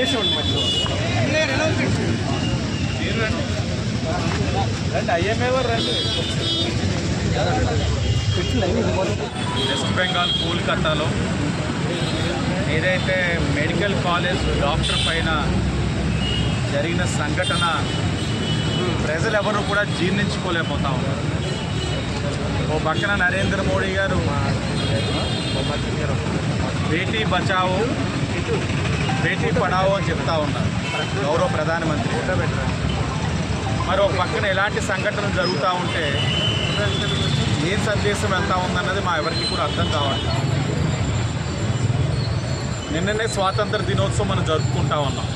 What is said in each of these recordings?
మధ్యలో రండి రండి వెస్ట్ బెంగాల్ కోల్కతాలో ఏదైతే మెడికల్ కాలేజ్ డాక్టర్ పైన జరిగిన సంఘటన ప్రజలు ఎవరు కూడా జీర్ణించుకోలేకపోతా ఉన్నారు ఓ పక్కన నరేంద్ర మోడీ గారు బేటీ బచావో బేటీ పడావో అని చెప్తా ఉన్నారు. గౌరవ ప్రధానమంత్రి. మరి ఒక పక్కన ఎలాంటి సంఘటనలు జరుగుతూ ఉంటే ఏం సందేశం వెళ్తా ఉందన్నది మా ఎవరికి కూడా అర్థం కావట్లేదు నిన్ననే స్వాతంత్ర దినోత్సవం మనం జరుపుకుంటా ఉన్నాం.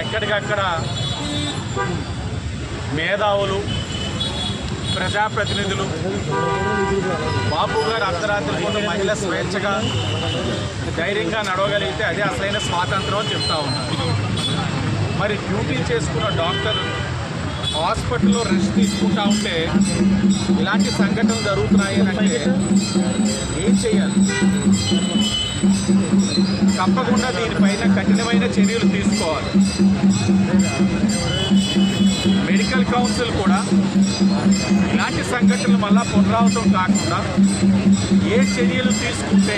ఎక్కడికక్కడ మేధావులు ప్రజాప్రతినిధులు బాబు గారు అర్ధరాత్రి పూట మహిళ స్వేచ్ఛగా ధైర్యంగా నడవగలిగితే అదే అసలైన స్వాతంత్రం అని చెప్తా ఉన్నారు. మరి డ్యూటీ చేసుకున్న డాక్టర్ హాస్పిటల్లో రెస్ట్ తీసుకుంటా ఉంటే ఇలాంటి సంఘటనలు జరుగుతున్నాయి అని అంటే ఏం చేయాలి తప్పకుండా దీనిపైన కఠినమైన చర్యలు తీసుకోవాలి. కౌన్సిల్ కూడా ఇలాంటి సంఘటనలు మళ్ళా పునరావృతం కాకుండా ఏ చర్యలు తీసుకుంటే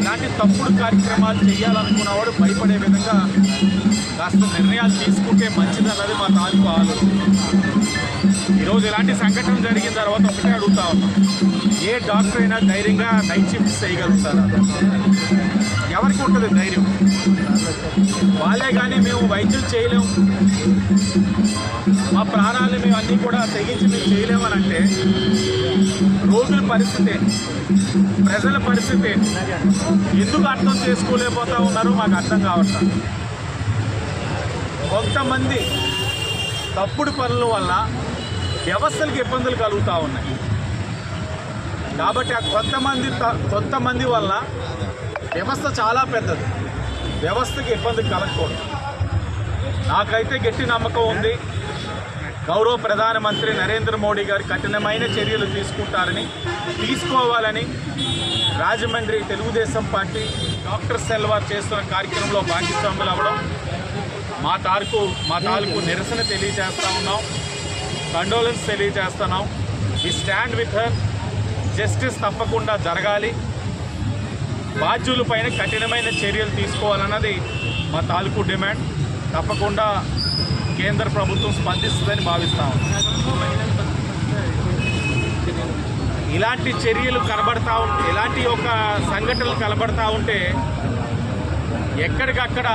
ఇలాంటి తప్పుడు కార్యక్రమాలు చేయాలనుకున్నవాడు భయపడే విధంగా కాస్త నిర్ణయాలు తీసుకుంటే మంచిదన్నది మా తాలూకు ఆలోచన. ఈరోజు ఇలాంటి సంఘటన జరిగిన తర్వాత ఒకటే అడుగుతా ఉన్నాం. ఏ డాక్టర్ అయినా ధైర్యంగా నైట్ షిఫ్ట్ చేయగలుగుతారా? ఎవరికి ఉంటుంది ధైర్యం? వాళ్ళే కానీ మేము వైద్యం చేయలేము మా ప్రాణాలు మేము అన్నీ కూడా తెగించి మేము చేయలేమని అంటే రోగుల పరిస్థితి ప్రజల పరిస్థితి ఎందుకు అర్థం చేసుకోలేకపోతా ఉన్నారో మాకు అర్థం కావట్లేదు కొంతమంది తప్పుడు పనుల వల్ల వ్యవస్థలకు ఇబ్బందులు కలుగుతూ ఉన్నాయి. కాబట్టి ఆ కొంతమంది త- కొంతమంది వల్ల వ్యవస్థ చాలా పెద్దది. వ్యవస్థకి ఇబ్బంది కలగకూడదు. నాకైతే గట్టి నమ్మకం ఉంది. గౌరవ ప్రధానమంత్రి నరేంద్ర మోడీ గారు కఠినమైన చర్యలు తీసుకుంటారని తీసుకోవాలని రాజమండ్రి తెలుగుదేశం పార్టీ డాక్టర్ సెల్వార్ చేస్తున్న కార్యక్రమంలో భాగస్వాములు అవ్వడం మా తారుకు మా తాలూకు నిరసన తెలియజేస్తా ఉన్నాం. కండోలెన్స్ తెలియజేస్తున్నాం ఈ స్టాండ్ విత్ హర్ జస్టిస్ తప్పకుండా జరగాలి. బాధ్యులపైన కఠినమైన చర్యలు తీసుకోవాలన్నది మా తాలూకు డిమాండ్. తప్పకుండా కేంద్ర ప్రభుత్వం స్పందిస్తుందని భావిస్తాం ఇలాంటి చర్యలు కనబడతా ఉంటే ఇలాంటి ఒక సంఘటనలు కనబడతా ఉంటే ఎక్కడికక్కడ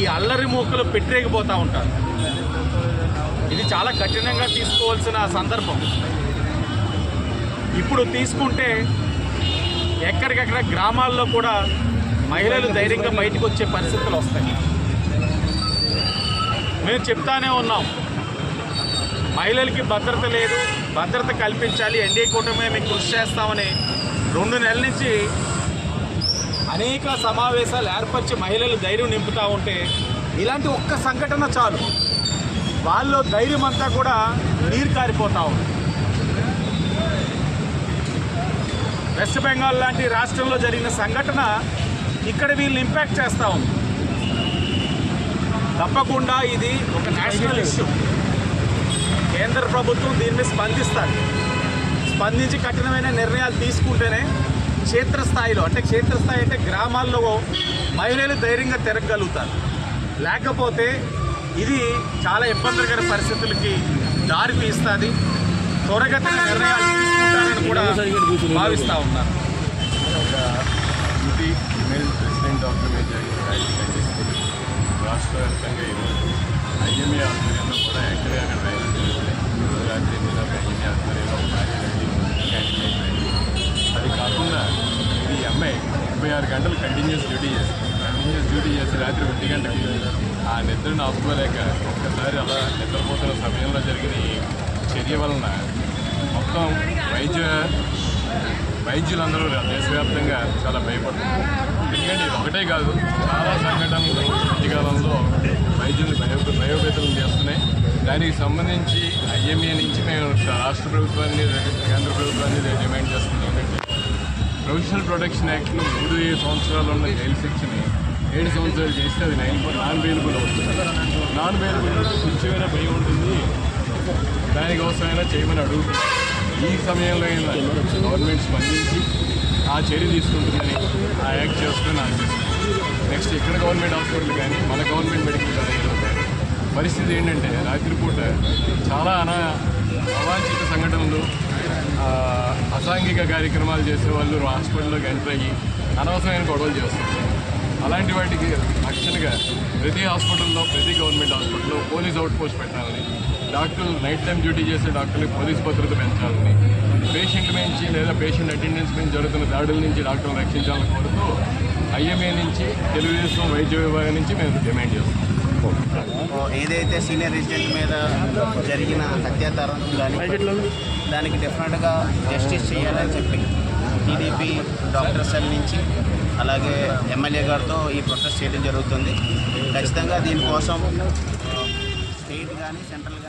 ఈ అల్లరి మూకలు పెట్టరేగిపోతూ ఉంటారు. ఇది చాలా కఠినంగా తీసుకోవాల్సిన సందర్భం. ఇప్పుడు తీసుకుంటే ఎక్కడికక్కడ గ్రామాల్లో కూడా మహిళలు ధైర్యంగా బయటకు వచ్చే పరిస్థితులు వస్తాయి. మేము చెప్తానే ఉన్నాం. మహిళలకి భద్రత లేదు భద్రత కల్పించాలి ఎన్డీఏ కూటమి మేము కృషి చేస్తామని రెండు నెలల నుంచి అనేక సమావేశాలు ఏర్పరిచి మహిళలు ధైర్యం నింపుతూ ఉంటే ఇలాంటి ఒక్క సంఘటన చాలు. వాళ్ళలో ధైర్యం అంతా కూడా నీరు కారిపోతూ ఉంది. వెస్ట్ బెంగాల్ లాంటి రాష్ట్రంలో జరిగిన సంఘటన ఇక్కడ వీళ్ళు ఇంపాక్ట్ చేస్తూ ఉంది. తప్పకుండా ఇది ఒక నేషనల్ ఇష్యూ కేంద్ర ప్రభుత్వం దీని మీద స్పందిస్తారు. స్పందించి కఠినమైన నిర్ణయాలు తీసుకుంటేనే క్షేత్రస్థాయిలో అంటే క్షేత్రస్థాయి అంటే గ్రామాల్లో మహిళలు ధైర్యంగా తిరగలుగుతారు లేకపోతే ఇది చాలా ఇబ్బందికర పరిస్థితులకి దారి తీస్తుంది త్వరగతిన నిర్ణయాలు తీసుకుంటారని కూడా భావిస్తూ ఉన్నారు. రాష్ట్ర వ్యాప్తంగా ఈరోజు ఐఎంఏ ఆధ్వర్యంలో కూడా ఎక్కడే అక్కడ జరుగుతున్నాయి ఈరోజు రాత్రి ఎనిమిది ఐఎంఏ ఆధ్వర్యంలో అది కాకుండా ఈ అమ్మాయి ముప్పై ఆరు గంటలు కంటిన్యూస్ డ్యూటీ చేస్తుంది. కంటిన్యూస్ డ్యూటీ చేసి రాత్రి ఒంటి గంటకి ఆ నిద్రను ఆపుకోలేక ఒక్కసారి అలా నిద్రపోతున్న సమయంలో జరిగిన ఈ చర్య వలన మొత్తం వైద్య వైద్యులందరూ దేశవ్యాప్తంగా చాలా భయపడుతున్నారు. ఎందుకంటే ఇది ఒకటే కాదు చాలా సంఘటనలు మధ్యకాలంలో వైద్యులు భయో భయోపేతలు చేస్తున్నాయి. దానికి సంబంధించి ఐఎంఏ నుంచి మేము రాష్ట్ర ప్రభుత్వాన్ని కేంద్ర ప్రభుత్వాన్ని డిమాండ్ చేస్తున్నాం. ఏంటంటే ప్రొఫెషనల్ ప్రొటెక్షన్ యాక్ట్లో మూడు ఏడు సంవత్సరాలు ఉన్న జైలు శిక్షని ఏడు సంవత్సరాలు చేస్తే అది నైన్ నాన్ బెయిలబుల్ అవుతుంది. నాన్ బెయిలబుల్ కొంచెమైనా భయం ఉంటుంది. దానికోసమైనా చేయమని అడుగుతుంది ఈ సమయంలో గవర్నమెంట్ స్పందించి ఆ చర్య తీసుకుంటుందని ఆ యాక్ట్ చేస్తుందని అనిపిస్తుంది నెక్స్ట్ ఇక్కడ గవర్నమెంట్ హాస్పిటల్ కానీ మన గవర్నమెంట్ మెడికల్ కాలేజీలో కానీ పరిస్థితి ఏంటంటే రాత్రిపూట చాలా అనా అవాంఛిత సంఘటనలు అసాంఘిక కార్యక్రమాలు చేసేవాళ్ళు హాస్పిటల్లోకి ఎంటర్ అయ్యి అనవసరమైన గొడవలు చేస్తారు. అలాంటి వాటికి రక్షణగా ప్రతి హాస్పిటల్లో ప్రతి గవర్నమెంట్ హాస్పిటల్లో పోలీస్ అవుట్ పోస్ట్ పెట్టాలని డాక్టర్లు నైట్ టైం డ్యూటీ చేసే డాక్టర్లకు పోలీస్ భద్రత పెంచాలని. పేషెంట్ నుంచి లేదా పేషెంట్ అటెండెన్స్ నుంచి జరుగుతున్న దాడుల నుంచి డాక్టర్లు రక్షించాలని కోరుతూ ఐఎంఏ నుంచి తెలుగుదేశం వైద్య విభాగం నుంచి మేము డిమాండ్ చేస్తాం ఏదైతే సీనియర్ రెసిడెంట్ మీద జరిగిన హత్యాచారం కానీ దానికి డెఫినెట్గా జస్టిస్ చేయాలని చెప్పి టీడీపీ డాక్టర్ సెల్ నుంచి అలాగే ఎమ్మెల్యే గారితో ఈ ప్రొటెస్ట్ చేయడం జరుగుతుంది. ఖచ్చితంగా దీనికోసం స్టేట్ కానీ సెంట్రల్ కానీ